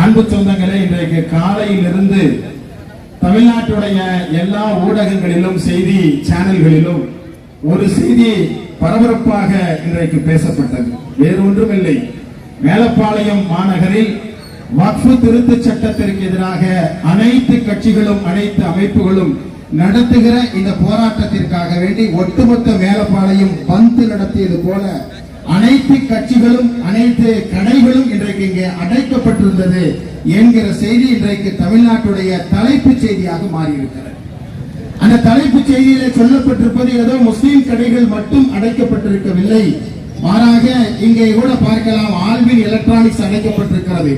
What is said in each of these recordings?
அன்பு சொந்தங்களே இன்றைக்கு காலையிலிருந்து தமிழ்நாட்டுடைய எல்லா ஊடகங்களிலும் செய்தி சேனல்களிலும் ஒரு செய்தி பரபரப்பாக இன்றைக்கு பேசப்பட்டது. வேறு ஒன்றுமில்லை. மேலப்பாளையம் மாநகரில் வக்ஃபு திருத்த சட்டத்திற்கு எதிராக அனைத்து கட்சிகளும் அனைத்து அமைப்புகளும் நடத்துகிற இந்த போராட்டத்திற்காக வேண்டி ஒட்டுமொத்த மேலப்பாளையம் பந்து நடத்தியது போல அனைத்து கட்சிகளும் அனைத்து கடைகளும் இன்றைக்கு இங்கே அடைக்கப்பட்டிருந்தது என்கிற செய்தி இன்றைக்கு தமிழ்நாட்டுடைய தலைப்புச் செய்தியாக மாறியிருக்கிறது. அந்த தலைப்புச் செய்தியில சொல்லப்பட்டிருப்பது ஏதோ முஸ்லீம் கடைகள் மட்டும் அடைக்கப்பட்டிருக்கவில்லை. மாறாக இங்கே கூட பார்க்கலாம் ஆல்வின் எலக்ட்ரானிக்ஸ் அடைக்கப்பட்டிருக்கிறது.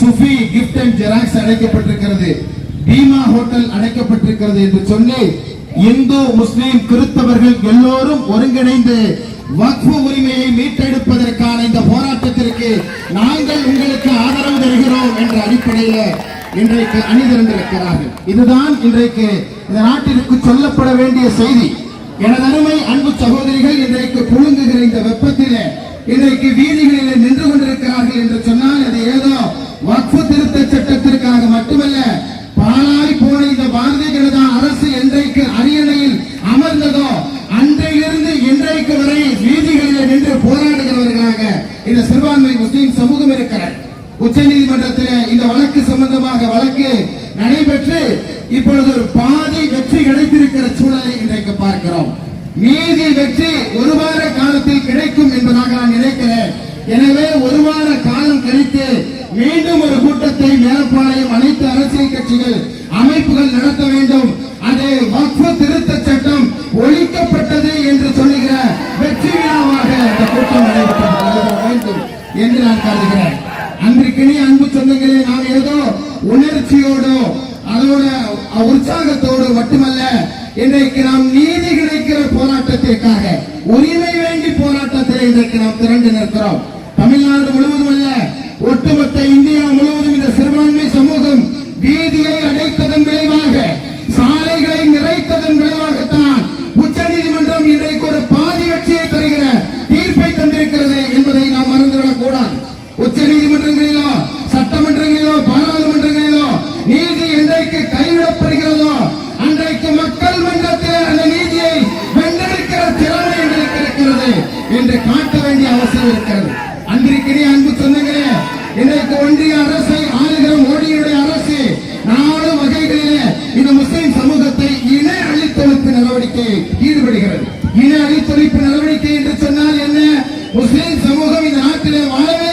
சுஃபி கிஃப்ட் அண்ட் ஜெராக்ஸ் அடைக்கப்பட்டிருக்கிறது. பீமா ஹோட்டல் அடைக்கப்பட்டிருக்கிறது என்று சொல்லி இந்து முஸ்லீம் கிறிஸ்தவர்கள் எல்லோரும் ஒருங்கிணைந்து வக்ஃபு உரிமையை மீட்டெடுப்பதற்கான இந்த போராட்டத்திற்கு நாங்கள் உங்களுக்கு ஆதரவு தருகிறோம் என்ற அடிப்படையில் இன்றைக்கு அணிதிரண்டிருக்கிறார்கள். இதுதான் இன்றைக்கு இந்த நாட்டிற்கு சொல்லப்பட வேண்டிய செய்தி. எனது அருமை அன்பு சகோதரிகள் இன்றைக்கு புழுங்குகிற இந்த வெப்பத்திலே இன்றைக்கு வீதிகளிலே நின்று கொண்டிருக்கிறார்கள் என்று சொன்னால் அது ஏதோ வக்ஃபு திருத்த சட்டத்திற்காக மட்டுமல்ல பாலாய் போன இந்த பாரதிய ஜனதா அரசு என்றைக்கு அறி அமர்ந்ததோ அன்றையிலிருந்து இன்றைக்கு வரை வீதிகளில் நின்று போராடுகிறவர்களாக இந்த சிறுபான்மை முஸ்லீம் சமூகம் இருக்கிறார் உச்ச நீதிமன்றத்தில் இந்த வழக்கு சம்பந்தமாக வழக்கு நடைபெற்று இப்பொழுது ஒரு பாதி வெற்றி கிடைத்திருக்கிற சூழலை இன்றைக்கு பார்க்கிறோம். மீதி வெற்றி ஒரு வார காலத்தில் கிடைக்கும் என்பதாக நான் நினைக்கிறேன். எனவே ஒரு வார காலம் கழித்து மீண்டும் ஒரு கூட்டத்தை மேலப்பாளையம் அனைத்து அரசியல் கட்சிகள் அமைப்புகள் நடத்த வேண்டும். அது வக்ஃபு திருத்த சட்டம் ஒழிக்கப்பட்டது என்று சொல்லுகிற என்று நான் கருதுகிறேன் அன்றைக்கினே அன்பு சொந்தங்களே நாம் ஏதோ உணர்ச்சியோடோ அதோட உற்சாகத்தோடு மட்டுமல்ல இன்றைக்கு நாம் நீதி கிடைக்கிற போராட்டத்திற்காக உரிமை வேண்டி போராட்டத்தில் இன்றைக்கு நாம் திரண்டு நிற்கிறோம். தமிழ்நாடு முழுவதும் அல்ல ஒட்டுமொத்த இந்தியா முழுவதும் இந்த சிறுபான்மை சமூகம் எங்களுக்கு இருக்கிறது என்று காட்ட வேண்டிய அவசியம் இருக்கிறது. அன்றைக்கிடையே அன்பு சொன்னங்களே இன்றைக்கு ஒன்றிய அரசை ஆளுகிற மோடியுடைய அரசு நாலு வகைகளிலே இந்த முஸ்லிம் சமூகத்தை இன அழித்தொழிப்பு நடவடிக்கை ஈடுபடுகிறது. இன அழித்தொழிப்பு நடவடிக்கை என்று சொன்னால் என்ன? முஸ்லிம் சமூகம் இந்த நாட்டிலே வாழவே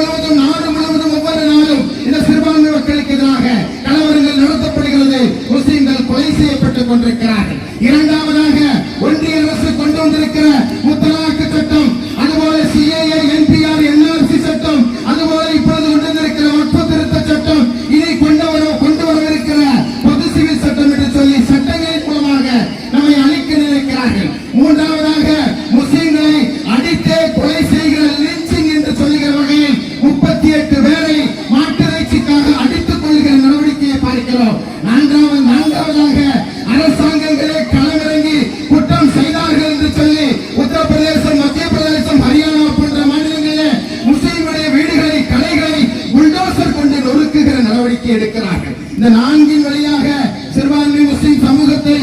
முழுவதும் நாடு முழுவதும் ஒவ்வொரு நாளும் இந்த சிறுபான்மை மக்களுக்கு எதிராக கலவரங்கள் நடத்தப்படுகிறது. முஸ்லிம்கள் கொலை செய்யப்பட்டுக் கொண்டிருக்கிறார்கள். இரண்டாவதாக நடவடிக்கை எடுக்கிறார்கள். இந்த நான்கின் வழியாக சிறுபான்மை முஸ்லிம் சமூகத்தை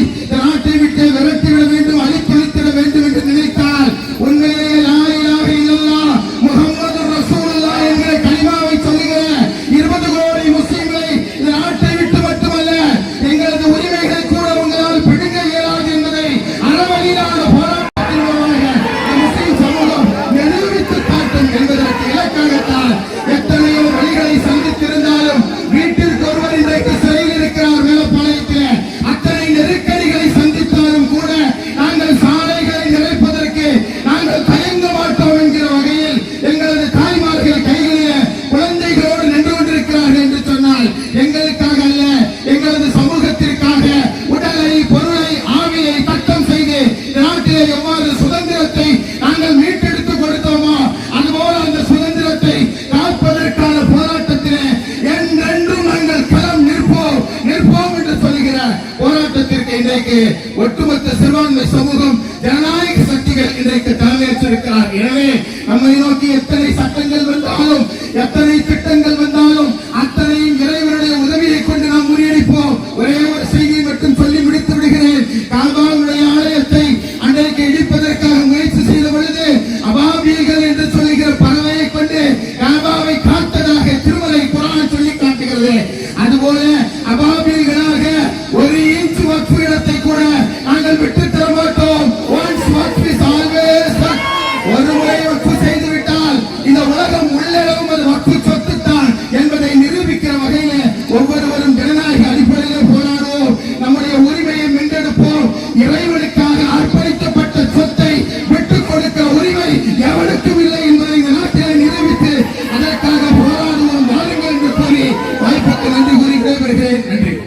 ஒட்டுமொத்த சிறுபான்மை சமூகம் ஜனநாயக சக்திகள் இன்றைக்கு தலைமையேற்றிருக்கிறார். எனவே நம்மை நோக்கி எத்தனை சட்டங்கள் வந்தாலும் எத்தனை